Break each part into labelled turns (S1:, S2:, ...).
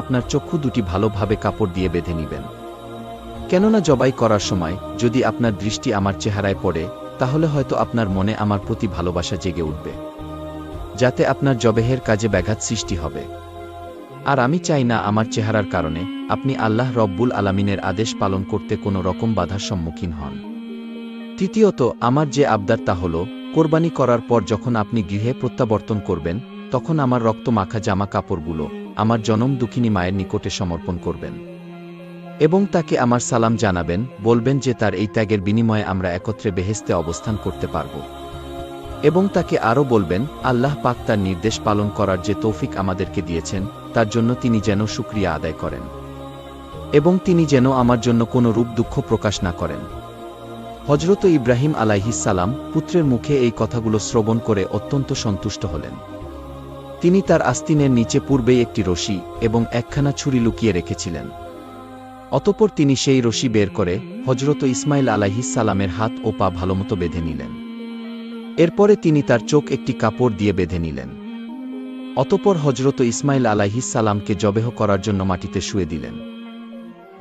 S1: আপনার চক্ষু দুটি ভালোভাবে কাপড় দিয়ে বেঁধে নিবেন। কেননা জবাই করার সময় যদি আপনার দৃষ্টি আমার চেহারায় পড়ে, তাহলে হয়তো আপনার মনে আমার প্রতি ভালোবাসা জেগে উঠবে। যাতে আপনার জবেহের কাজে ব্যাঘাত সৃষ্টি হবে। আর আমি চাই না আমার চেহারার কারণে আপনি আল্লাহ রব্বুল আলামিনের আদেশ পালন করতে কোনো রকম বাধার সম্মুখীন হন। তৃতীয়ত, আমার যে আবদার তা হল, কোরবানি করার পর যখন আপনি গৃহে প্রত্যাবর্তন করবেন তখন আমার রক্ত মাখা জামা কাপড়গুলো আমার জনম দুঃখিনী মায়ের নিকটে সমর্পণ করবেন। এবং তাকে আমার সালাম জানাবেন, বলবেন যে তার এই ত্যাগের বিনিময়ে আমরা একত্রে বেহেস্তে অবস্থান করতে পারব। এবং তাকে আরও বলবেন, আল্লাহ পাক তার নির্দেশ পালন করার যে তৌফিক আমাদেরকে দিয়েছেন, তার জন্য তিনি যেন সুক্রিয়া আদায় করেন। এবং তিনি যেন আমার জন্য কোনো রূপ দুঃখ প্রকাশ না করেন। হজরত ইব্রাহিম আলাইহিস সালাম পুত্রের মুখে এই কথাগুলো শ্রবণ করে অত্যন্ত সন্তুষ্ট হলেন। তিনি তার আস্তিনের নিচে পূর্বেই একটি রশি এবং একখানা ছুরি লুকিয়ে রেখেছিলেন। অতপর তিনি সেই রশি বের করে হজরত ইসমাইল সালামের হাত ও পা ভালোমতো বেঁধে নিলেন। এরপরে তিনি তার চোখ একটি কাপড় দিয়ে বেঁধে নিলেন। অতপর হজরত ইসমাইল সালামকে জবেহ করার জন্য মাটিতে শুয়ে দিলেন।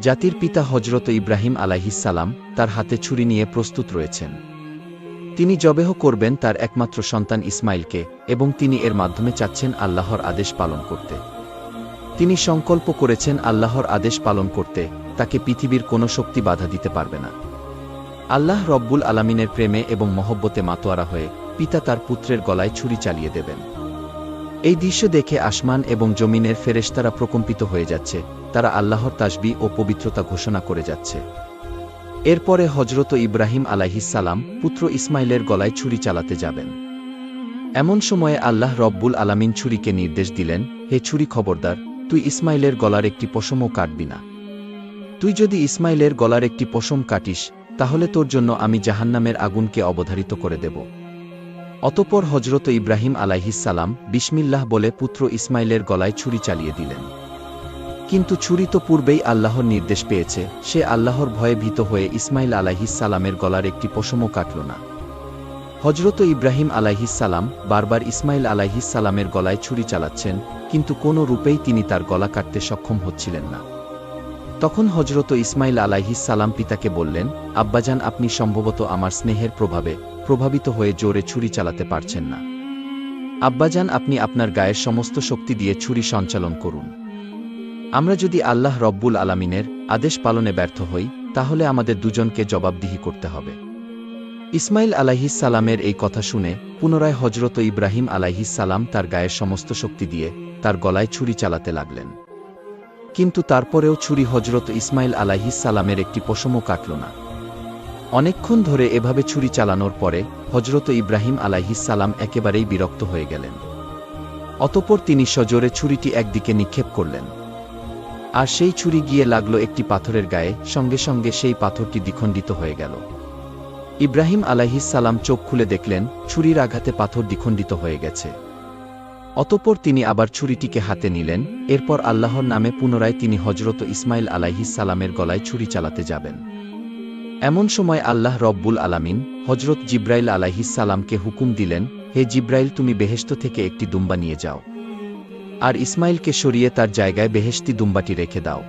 S1: জাতির পিতা হজরত ইব্রাহিম সালাম তার হাতে ছুরি নিয়ে প্রস্তুত রয়েছেন। তিনি জবেহ করবেন তার একমাত্র সন্তান ইসমাইলকে, এবং তিনি এর মাধ্যমে চাচ্ছেন আল্লাহর আদেশ পালন করতে। তিনি সংকল্প করেছেন আল্লাহর আদেশ পালন করতে, তাকে পৃথিবীর কোনো শক্তি বাধা দিতে পারবে না। আল্লাহ রব্বুল আলামিনের প্রেমে এবং মহব্বতে মাতোয়ারা হয়ে পিতা তার পুত্রের গলায় ছুরি চালিয়ে দেবেন। এই দৃশ্য দেখে আসমান এবং জমিনের ফেরেশতারা প্রকম্পিত হয়ে যাচ্ছে, তারা আল্লাহর তাসবি ও পবিত্রতা ঘোষণা করে যাচ্ছে। এরপরে হজরত ইব্রাহিম সালাম পুত্র ইসমাইলের গলায় ছুরি চালাতে যাবেন। এমন সময়ে আল্লাহ রব্বুল আলামিন ছুরিকে নির্দেশ দিলেন, হে ছুরি খবরদার, তুই ইসমাইলের গলার একটি পশমও কাটবি না। তুই যদি ইসমাইলের গলার একটি পশম কাটিস, তাহলে তোর জন্য আমি জাহান্নামের আগুনকে অবধারিত করে দেব। অতপর হজরত ইব্রাহিম সালাম বিসমিল্লাহ বলে পুত্র ইসমাইলের গলায় ছুরি চালিয়ে দিলেন। কিন্তু ছুরি তো পূর্বেই আল্লাহর নির্দেশ পেয়েছে, সে আল্লাহর ভয়ে ভীত হয়ে ইসমাইল সালামের গলার একটি পশমও কাটল না। হজরত ইব্রাহিম সালাম বারবার ইসমাইল সালামের গলায় ছুরি চালাচ্ছেন, কিন্তু কোনো রূপেই তিনি তার গলা কাটতে সক্ষম হচ্ছিলেন না। তখন হজরত ইসমাইল সালাম পিতাকে বললেন, আব্বাজান, আপনি সম্ভবত আমার স্নেহের প্রভাবে প্রভাবিত হয়ে জোরে ছুরি চালাতে পারছেন না। আব্বাজান, আপনি আপনার গায়ের সমস্ত শক্তি দিয়ে ছুরি সঞ্চালন করুন। আমরা যদি আল্লাহ রব্বুল আলামিনের আদেশ পালনে ব্যর্থ হই, তাহলে আমাদের দুজনকে জবাবদিহি করতে হবে। ইসমাইল সালামের এই কথা শুনে পুনরায় হজরত ইব্রাহিম সালাম তার গায়ের সমস্ত শক্তি দিয়ে তার গলায় ছুরি চালাতে লাগলেন। কিন্তু তারপরেও ছুরি হজরত ইসমাইল সালামের একটি পশমও কাটল না। অনেকক্ষণ ধরে এভাবে ছুরি চালানোর পরে হজরত ইব্রাহিম সালাম একেবারেই বিরক্ত হয়ে গেলেন। অতপর তিনি সজোরে ছুরিটি একদিকে নিক্ষেপ করলেন। আর সেই ছুরি গিয়ে লাগল একটি পাথরের গায়ে, সঙ্গে সঙ্গে সেই পাথরটি দ্বিখণ্ডিত হয়ে গেল। ইব্রাহিম সালাম চোখ খুলে দেখলেন, ছুরির আঘাতে পাথর দ্বিখণ্ডিত হয়ে গেছে। অতপর তিনি আবার ছুরিটিকে হাতে নিলেন, এরপর আল্লাহর নামে পুনরায় তিনি হজরত ইসমাইল সালামের গলায় ছুরি চালাতে যাবেন। এমন সময় আল্লাহ রব্বুল আলামিন হজরত জিব্রাইল সালামকে হুকুম দিলেন, হে জিব্রাইল, তুমি বেহেস্ত থেকে একটি দুম্বা নিয়ে যাও। আর ইসমাইলকে সরিয়ে তার জায়গায় বেহেস্তি দুম্বাটি রেখে দাও।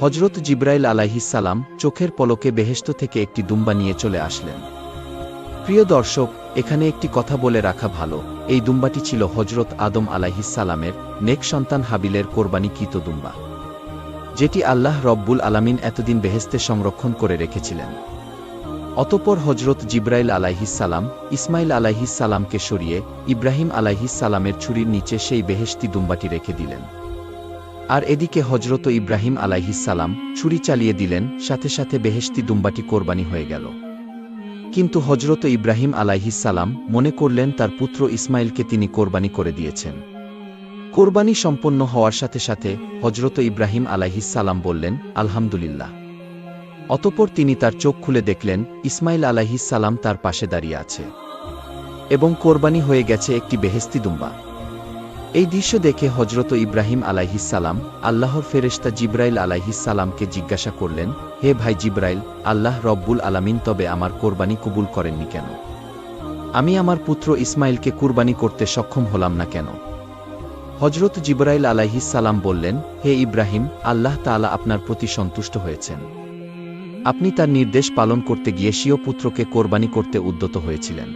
S1: হজরত জিব্রাইল সালাম চোখের পলকে বেহেস্ত থেকে একটি দুম্বা নিয়ে চলে আসলেন। প্রিয় দর্শক, এখানে একটি কথা বলে রাখা ভালো, এই দুম্বাটি ছিল হজরত আদম সালামের নেক সন্তান হাবিলের কোরবানি কোরবানিকৃত দুম্বা, যেটি আল্লাহ রব্বুল আলামিন এতদিন বেহেস্তে সংরক্ষণ করে রেখেছিলেন। অতপর হজরত জিব্রাইল সালাম ইসমাইল সালামকে সরিয়ে ইব্রাহিম সালামের ছুরির নিচে সেই বেহেস্তি দুম্বাটি রেখে দিলেন। আর এদিকে হজরত ইব্রাহিম সালাম ছুরি চালিয়ে দিলেন, সাথে সাথে বেহেস্তি দুম্বাটি কোরবানি হয়ে গেল। কিন্তু হজরত ইব্রাহিম সালাম মনে করলেন তার পুত্র ইসমাইলকে তিনি কোরবানি করে দিয়েছেন। কোরবানি সম্পন্ন হওয়ার সাথে সাথে হজরত ইব্রাহিম সালাম বললেন, আলহামদুলিল্লাহ। অতপর তিনি তার চোখ খুলে দেখলেন, ইসমাইল সালাম তার পাশে দাঁড়িয়ে আছে। এবং কোরবানি হয়ে গেছে একটি বেহেস্তি দুম্বা। এই দৃশ্য দেখে হজরত ইব্রাহিম সালাম আল্লাহর ফেরেশতা জিব্রাইল সালামকে জিজ্ঞাসা করলেন, হে ভাই জিব্রাইল, আল্লাহ রব্বুল আলামিন তবে আমার কোরবানি কবুল করেননি কেন? আমি আমার পুত্র ইসমাইলকে কুরবানি করতে সক্ষম হলাম না কেন? হজরত জিবরাইল আলাইহিস সালাম বললেন, হে ইব্রাহিম, আল্লাহ তাআলা আপনার প্রতি সন্তুষ্ট হয়েছেন। আপনি তার নির্দেশ পালন করতে গিয়ে স্বীয় পুত্রকে কোরবানি করতে উদ্যত হয়েছিলেন।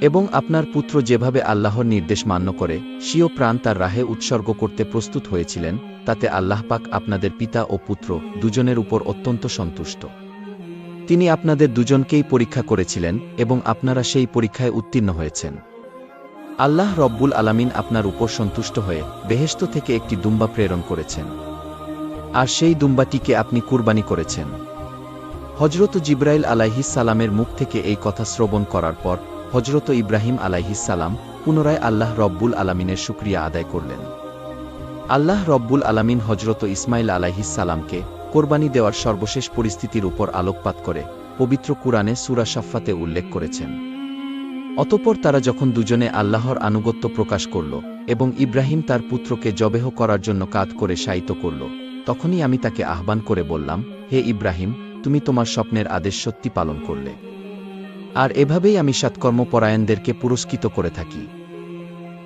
S1: এবং আপনার পুত্র যেভাবে আল্লাহর নির্দেশ মান্য করে, স্বীয় প্রাণ তার রাহে উৎসর্গ করতে প্রস্তুত হয়েছিলেন, তাতে আল্লাহ পাক আপনাদের পিতা ও পুত্র দুজনের উপর অত্যন্ত সন্তুষ্ট। তিনি আপনাদের দুজনকেই পরীক্ষা করেছিলেন এবং আপনারা সেই পরীক্ষায় উত্তীর্ণ হয়েছেন। আল্লাহ রব্বুল আলামিন আপনার উপর সন্তুষ্ট হয়ে বেহেস্ত থেকে একটি দুম্বা প্রেরণ করেছেন। আর সেই দুম্বাটিকে আপনি কুরবানি করেছেন। হজরত জিব্রাইল সালামের মুখ থেকে এই কথা শ্রবণ করার পর হজরত ইব্রাহিম সালাম পুনরায় আল্লাহ রব্বুল আলামিনের শুক্রিয়া আদায় করলেন। আল্লাহ রব্বুল আলামিন হজরত ইসমাইল সালামকে কোরবানি দেওয়ার সর্বশেষ পরিস্থিতির উপর আলোকপাত করে পবিত্র কুরআনে সুরা সাফাতে উল্লেখ করেছেন। অতপর তারা যখন দুজনে আল্লাহর আনুগত্য প্রকাশ করল এবং ইব্রাহিম তার পুত্রকে জবেহ করার জন্য কাত করে শায়িত করল, তখনই আমি তাকে আহ্বান করে বললাম, হে ইব্রাহিম তুমি তোমার স্বপ্নের আদেশ সত্যি পালন করলে। আর এভাবেই আমি সৎকর্মপরায়ণদেরকে পুরস্কৃত করে থাকি।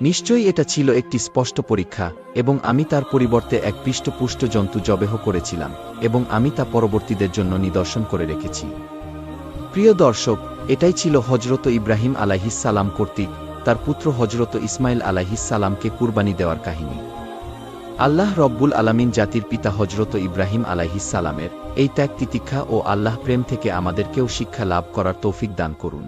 S1: নিশ্চয়ই এটা ছিল একটি স্পষ্ট পরীক্ষা, এবং আমি তার পরিবর্তে এক পৃষ্ঠপুষ্ট জন্তু জবেহ করেছিলাম, এবং আমি তা পরবর্তীদের জন্য নিদর্শন করে রেখেছি। প্রিয় দর্শক, এটাই ছিল হজরত ইব্রাহিম আলাইহিসালাম কর্তৃক, তার পুত্র হজরত ইসমাইল আলাইহিসালামকে কুরবানি দেওয়ার কাহিনী। আল্লাহ রব্বুল আলামিন জাতির পিতা হজরত ইব্রাহিম আলাইহিসালামের এই ত্যাগ তিতিক্ষা ও আল্লাহ প্রেম থেকে আমাদেরকেও শিক্ষা লাভ করার তৌফিক দান করুন।